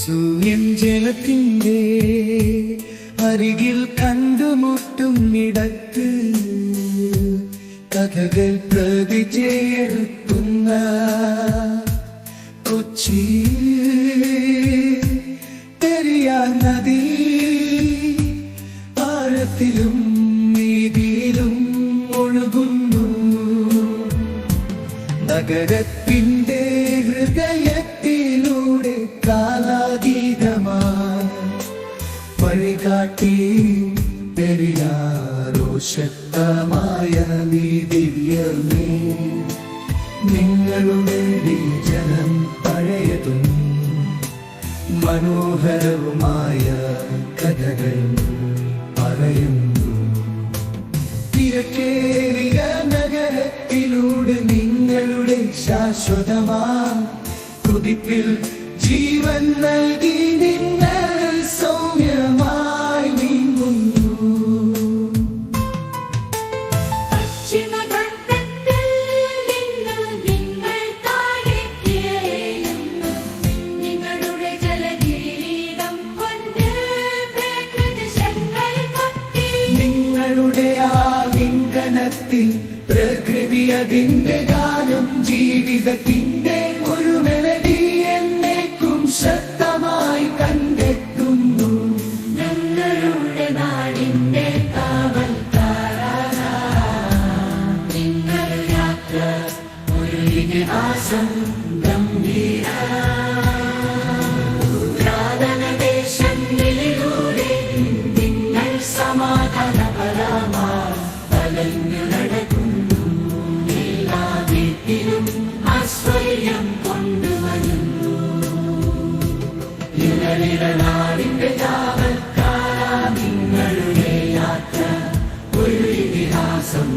ശൂന്യം ജലത്തിന്റെ അരികിൽ കണ്ടുമുട്ടുന്നിടത്ത് കഥകൾ പ്രതിചേർക്കുന്ന കൊച്ചി. പെരിയാർ നദി ആഴത്തിലും നീതിയിലും ഒഴുകുന്നു. നഗരത്തിന്റെ ഹൃദയത്തിലൂടെ വഴികാട്ടി പെരിയാറോ ശക്തമായ നീതിവ്യമേ നിങ്ങളുടെ ജനം പഴയതും മനോഹരവുമായ കഥകൾ പറയുന്നു. തിരക്കേറിയ നഗരത്തിലൂടെ നിങ്ങളുടെ ശാശ്വതമാ. കുതിപ്പിൽ ജീവൻ നൽകി നിങ്ങൾ ലിംഗനത്തിൽ പ്രകൃതി അതിന്റെ ഗാനം ജീവിതത്തിന്റെ ഒരു മെലഡി എന്നേക്കും ശക്തമായി കണ്ടെത്തുന്നു. ഞങ്ങളുടെ നാടിന്റെ കാവൽ നിങ്ങൾ യാത്ര ഒരു ഇതിഹാസം ഗംഭീര ദേശങ്ങളിലൂടെ നിങ്ങൾ സമാധാനപരമായി അലഞ്ഞു നടക്കുന്നു എല്ലാ വീട്ടിലും ആശ്രയം കൊണ്ടുവരുന്നു. നിങ്ങളിലെ നാടിന്റെ കാവൽക്കാരാ നിങ്ങളുടെ യാത്ര. ഒരു ഇതിഹാസം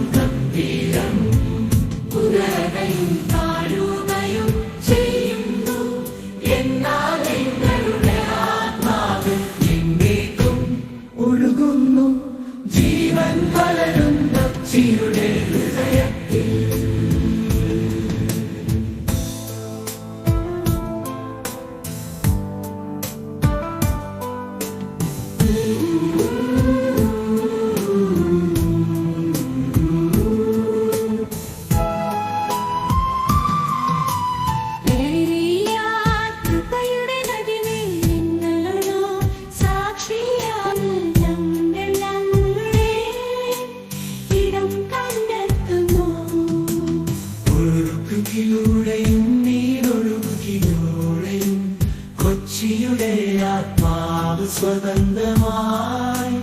you did. ഒഴുക്കിലൂടെയും നീരൊഴുകിലൂടെയും കൊച്ചിയുടെ ആത്മാവ് സ്വതന്ത്രമായി